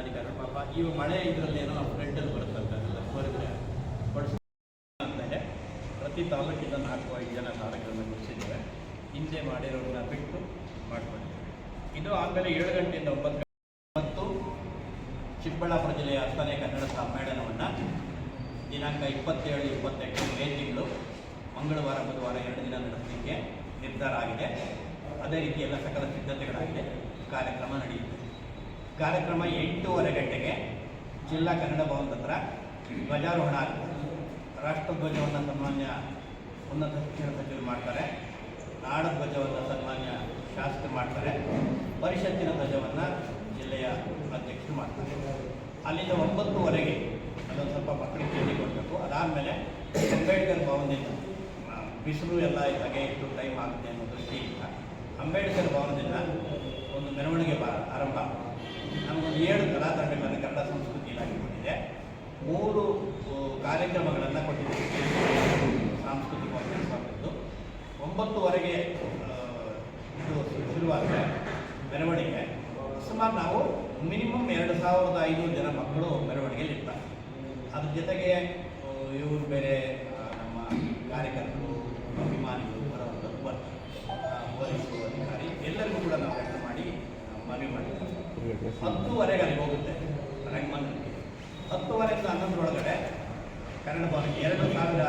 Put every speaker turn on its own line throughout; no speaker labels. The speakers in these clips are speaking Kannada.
ಜಿಲ್ಲಾಧಿಕಾರಿ. ಪಾಪ ಈ ಮಳೆ ಇದರಲ್ಲಿ ಏನೋ ಫ್ರೆಂಡಲ್ಲಿ ಬರುತ್ತಂತೆ ಅದೆಲ್ಲ ಹೊರಗಡೆ ಇದೆ ಪ್ರತಿ ತಾಲೂಕಿಂದ ನಾಲ್ಕು ಐದು ಜನ ತಾಲೂಕನ್ನು ಮುಗಿಸಿದ್ದೇವೆ ಹಿಂದೆ ಮಾಡಿರೋದನ್ನ ಬಿಟ್ಟು ಮಾಡ್ಕೊಂಡಿದ್ದೇವೆ. ಇದು ಆದಮೇಲೆ ಏಳು ಗಂಟೆಯಿಂದ ಒಂಬತ್ತು ಮತ್ತು ಚಿಕ್ಕಬಳ್ಳಾಪುರ ಜಿಲ್ಲೆಯ ಹತ್ತನೇ ಕನ್ನಡ ಸಮ್ಮೇಳನವನ್ನು ದಿನಾಂಕ ಇಪ್ಪತ್ತೇಳು, ಇಪ್ಪತ್ತೆಂಟು ಮೇ ತಿಂಗಳು ಮಂಗಳವಾರ, ಬುಧವಾರ ಎರಡು ದಿನ ನಡೆಸಲಿಕ್ಕೆ ನಿರ್ಧಾರ ಆಗಿದೆ. ಅದೇ ರೀತಿ ಎಲ್ಲ ಸಕಲ ಸಿದ್ಧತೆಗಳಾಗಿದೆ. ಕಾರ್ಯಕ್ರಮ ನಡೆಯುತ್ತೆ ಕಾರ್ಯಕ್ರಮ ಎಂಟೂವರೆ ಗಂಟೆಗೆ ಜಿಲ್ಲಾ ಕನ್ನಡ ಭವನದ ಹತ್ರ ಧ್ವಜಾರೋಹಣ ಆಗುತ್ತೆ ರಾಷ್ಟ್ರಧ್ವಜವನ್ನು ಸನ್ಮಾನ್ಯ ಉನ್ನತ ಶಿಕ್ಷಣ ಸಚಿವರು ಮಾಡ್ತಾರೆ. ನಾಡಧ್ವಜವನ್ನು ಸನ್ಮಾನ್ಯ ಶಾಸಕರು ಮಾಡ್ತಾರೆ. ಪರಿಷತ್ತಿನ ಧ್ವಜವನ್ನು ಜಿಲ್ಲೆಯ ಅಧ್ಯಕ್ಷರು ಮಾಡ್ತಾರೆ. ಅಲ್ಲಿಂದ ಒಂಬತ್ತುವರೆಗೆ ಅದೊಂದು ಸ್ವಲ್ಪ ಮಕ್ಕಳಿಗೆ ತಿಂಡಿ ಕೊಡಬೇಕು. ಅದಾದಮೇಲೆ ಅಂಬೇಡ್ಕರ್ ಭವನದಿಂದ ಬಿಸಿಲು ಎಲ್ಲ ಹಾಗೆ ಇಷ್ಟು ಟೈಮ್ ಆಗುತ್ತೆ ಅನ್ನೋ ದೃಷ್ಟಿಯಿಂದ ಅಂಬೇಡ್ಕರ್ ಭವನದಿಂದ ಒಂದು ಮೆರವಣಿಗೆ ಬ ಆರಂಭ. ನಮಗೊಂದು ಏಳು ಕಲಾತಂಡಗಳನ್ನು ಕನ್ನಡ ಸಂಸ್ಕೃತಿ ಇಲಾಖೆ ಕೊಟ್ಟಿದೆ. ಮೂರು ಕಾರ್ಯಕ್ರಮಗಳನ್ನು ಕೊಟ್ಟಿದೆ. ಸಾಂಸ್ಕೃತಿಕವಾಗಿ ನಡೆಸುವಂಥದ್ದು ಒಂಬತ್ತುವರೆಗೆ ಇದು ಶುರುವಾದರೆ ಮೆರವಣಿಗೆ. ಸುಮಾರು ನಾವು ಮಿನಿಮಮ್ ಎರಡು ಸಾವಿರದ ಐನೂರು ಜನ ಮಕ್ಕಳು ಮೆರವಣಿಗೆಯಲ್ಲಿ ಇರ್ತಾರೆ. ಅದ್ರ ಜೊತೆಗೆ ಇವರು ಬೇರೆ ನಮ್ಮ ಕಾರ್ಯಕರ್ತರು, ಅಭಿಮಾನಿಗಳು ಬರೋದು ಹತ್ತುವರೆಗೆ ಅಲ್ಲಿ ಹೋಗುತ್ತೆ. ರಂಗಮಂದಿರಕ್ಕೆ. ಹತ್ತುವರೆಯಿಂದ ಹನ್ನೊಂದರೊಳಗಡೆ ಕನ್ನಡ ಭವನಕ್ಕೆ ಎರಡು ಸಾವಿರ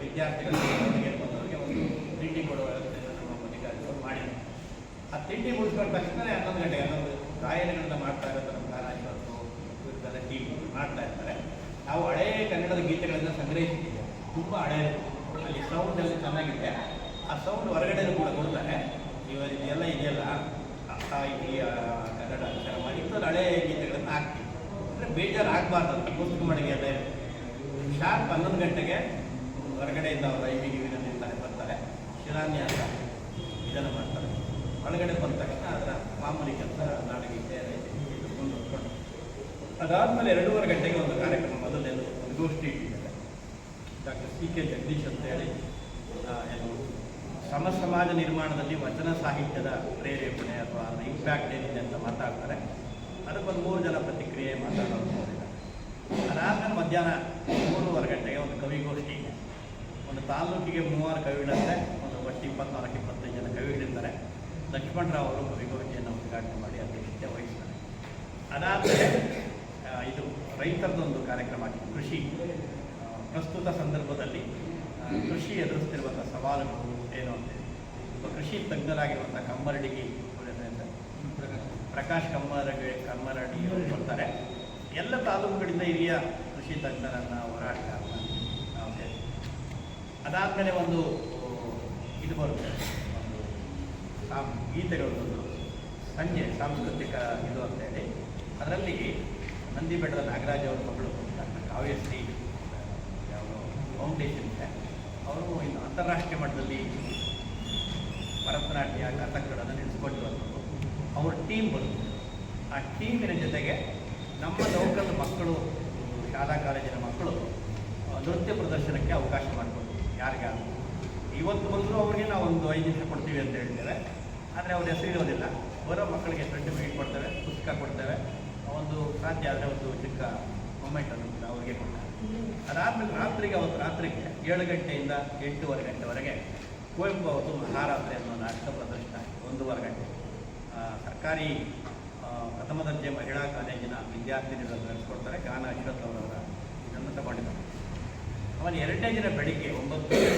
ವಿದ್ಯಾರ್ಥಿಗಳಿಗೆ ಬಂದವರಿಗೆ ಒಂದು ತಿಂಡಿ ಕೊಡುವ ವ್ಯವಸ್ಥೆಯನ್ನು ನಮ್ಮ ಅಧಿಕಾರಿಗಳು ಮಾಡಿದ್ವಿ ಆ ತಿಂಡಿ ಮುಗಿಸ್ಕೊಂಡ ತಕ್ಷಣ ಹನ್ನೊಂದು ಗಂಟೆಗೆ ಹನ್ನೊಂದು ಕಾಯಿಲೆಗಳನ್ನ ಮಾಡ್ತಾ ಇರೋ ನಮ್ಮ ಟೀಮ್ ಮಾಡ್ತಾ ಇರ್ತಾರೆ. ನಾವು ಹಳೇ ಕನ್ನಡದ ಗೀತೆಗಳನ್ನು ಸಂಗ್ರಹಿಸಿದ್ದೀವಿ. ತುಂಬ ಹಳೆಯ ಅಲ್ಲಿ ಸೌಂಡ್ ಅಲ್ಲಿ ಚೆನ್ನಾಗಿದೆ. ಆ ಸೌಂಡ್ ಹೊರಗಡೆ ಕೂಡ ಕೊಡ್ತಾರೆ ಇವ ಇದೆಲ್ಲ ಇದೆಯಲ್ಲ ಆ ಈ ಆ, ಕನ್ನಡ ಅಕ್ಷರ ಮಾಡಿ ಇಂಥದ್ದು ಹಳೆಯ ಗೀತೆಗಳನ್ನು ಹಾಕ್ತೀವಿ ಅಂದರೆ ಬೇಜಾರು ಆಗಬಾರ್ದು. ಮುಸ್ಲಿಂ ಮಡಿಗೆಯಲ್ಲಿ ಶಾರ್ಪ್ ಹನ್ನೊಂದು ಗಂಟೆಗೆ ಹೊರಗಡೆಯಿಂದ ಅವರು ಐ ವಿ ನಿಲ್ತಾರೆ ಬರ್ತಾರೆ. ಶಿಲಾನ್ಯಾಸ ಇದನ್ನು ಮಾಡ್ತಾರೆ. ಒಳಗಡೆ ಬಂದ ತಕ್ಷಣ ಅದರ ಮಾಮೂಲಿ ಕೆಲಸ ನಾಡಗೀತೆ ಇದು ಮುಂದುವರ್ಕೊಂಡು ಅದಾದಮೇಲೆ ಎರಡೂವರೆ ಗಂಟೆಗೆ ಒಂದು ಕಾರ್ಯಕ್ರಮ ಮೊದಲನೇದು ಒಂದು ಗೋಷ್ಠಿ ಇಟ್ಟಿದ್ದಾರೆ. ಡಾಕ್ಟರ್ ಸಿ ಕೆ ಜಗದೀಶ್ ಅಂತ ಹೇಳಿ ಆ, ಏನು ಸಮ ಸಮಾಜ ನಿರ್ಮಾಣದಲ್ಲಿ ವಚನ ಸಾಹಿತ್ಯದ ಪ್ರೇರೇಪಣೆ ಅಥವಾ ಇಂಪ್ಯಾಕ್ಟ್ ಏನಿದೆ ಅಂತ ಮಾತಾಡ್ತಾರೆ. ಅದಕ್ಕೊಂದು ಮೂರು ಜನ ಪ್ರತಿಕ್ರಿಯೆ ನೋಡಿದ್ದಾರೆ ಅದಾದಮೇಲೆ ಮಧ್ಯಾಹ್ನ ಮೂರುವರೆ ಗಂಟೆಗೆ ಒಂದು ಕವಿಗೋಷ್ಠಿ ಒಂದು ತಾಲೂಕಿಗೆ ಮೂವರು ಕವಿಗಳಂತೆ ಒಂದು ಒಟ್ಟು ಇಪ್ಪತ್ನಾಲ್ಕು ಇಪ್ಪತ್ತೈದು ಜನ ಕವಿಗಳಿದ್ದಾರೆ ಲಕ್ಷ್ಮಣರಾವ್ ಅವರು ಕವಿಗೋಷ್ಠಿಯನ್ನು ಉದ್ಘಾಟನೆ ಮಾಡಿ ಅಧ್ಯಕ್ಷತೆ ವಹಿಸ್ತಾರೆ. ಅದಾದಮೇಲೆ ಆ, ಇದು ರೈತರದೊಂದು ಕಾರ್ಯಕ್ರಮ ಆಗಿದೆ ಕೃಷಿ. ಪ್ರಸ್ತುತ ಸಂದರ್ಭದಲ್ಲಿ ಕೃಷಿ ಎದುರಿಸ್ತಿರುವಂಥ ಸವಾಲುಗಳು ಏನು ಅಂತ ಒಬ್ಬ ಕೃಷಿ ತಜ್ಞರಾಗಿರುವಂಥ ಕಮ್ಮರಡಿಗಿ? ಪ್ರಕಾಶ್. ಕಮ್ಮರಡಿ ಕಮ್ಮರಡಿ ಅವರು ಬರ್ತಾರೆ ಎಲ್ಲ ತಾಲೂಕುಗಳಿಂದ ಹಿರಿಯ ಕೃಷಿ ತಜ್ಞರನ್ನು ಹೋರಾಟಗಾರನ ನಾವು. ಅದಾದಮೇಲೆ ಒಂದು ಇದು ಬರುತ್ತೆ. ಒಂದು ಸಾಂ ಗೀತೆಗಳದೊಂದು ಸಂಜೆ, ಸಾಂಸ್ಕೃತಿಕ ಇದು ಅಂತೇಳಿ ಅದರಲ್ಲಿ ನಂದಿ ಬೆಟ್ಟದ ನಾಗರಾಜ್ ಅವ್ರ ಮಗಳು ಕಾವ್ಯಶ್ರೀ ಅವರು ಫೌಂಡೇಶನ್ ಇದೆ. ಅವರು ಇನ್ನು ಅಂತಾರಾಷ್ಟ್ರೀಯ ಮಟ್ಟದಲ್ಲಿ ಭರತನಾಟ್ಯ ಕಥಕ್ಗಳನ್ನು ನಡೆಸ್ಕೊಂಡಿರುವಂಥದ್ದು ಅವ್ರ ಟೀಮ್ ಬರುತ್ತೆ. ಆ ಟೀಮಿನ ಜೊತೆಗೆ ನಮ್ಮ ಲೋಕಲ್ ಮಕ್ಕಳು, ಶಾಲಾ ಕಾಲೇಜಿನ ಮಕ್ಕಳು ನೃತ್ಯ ಪ್ರದರ್ಶನಕ್ಕೆ ಅವಕಾಶ ಮಾಡಿಕೊಡ್ತೀವಿ. ಯಾರಿಗಾರು ಇವತ್ತು ಬಂದರೂ ಅವರಿಗೆ ನಾವು ಒಂದು ಐದು ನಿಮಿಷ ಕೊಡ್ತೀವಿ ಅಂತ ಹೇಳ್ತೇವೆ ಆದರೆ ಅವ್ರ ಹೆಸರು ಇರೋದಿಲ್ಲ. ಬರೋ ಮಕ್ಕಳಿಗೆ ಸರ್ಟಿಫಿಕೇಟ್ ಕೊಡ್ತೇವೆ, ಪುಸ್ತಕ ಕೊಡ್ತೇವೆ. ಒಂದು ಸಾಧ್ಯ ಆದರೆ ಒಂದು ಚಿಕ್ಕ ಮೊಮೆಂಟನ್ನು ಕೂಡ ಅವರಿಗೆ ಕೊಡ್ತಾರೆ ಅದಾದಮೇಲೆ ರಾತ್ರಿಗೆ, ಅವತ್ತು ರಾತ್ರಿಗೆ ಏಳು ಗಂಟೆಯಿಂದ ಎಂಟೂವರೆ ಗಂಟೆವರೆಗೆ ಕುವೆಂಪು ಅವತ್ತು ಮಹಾರಾತ್ರಿ ಅನ್ನೋ ನಾಟಕ ಪ್ರದರ್ಶನ ಒಂದೂವರೆ ಗಂಟೆ. ಸರ್ಕಾರಿ ಪ್ರಥಮ ದರ್ಜೆ ಮಹಿಳಾ ಕಾಲೇಜಿನ ವಿದ್ಯಾರ್ಥಿನಿಗಳು ನಡೆಸ್ಕೊಡ್ತಾರೆ ಗಾನ ಅಶ್ವಥ್ ಅವರವರ ಇದನ್ನು ತಗೊಂಡಿದ್ದಾರೆ. ಆಮೇಲೆ ಎರಡನೇ ದಿನ ಬೆಳಿಗ್ಗೆ ಒಂಬತ್ತು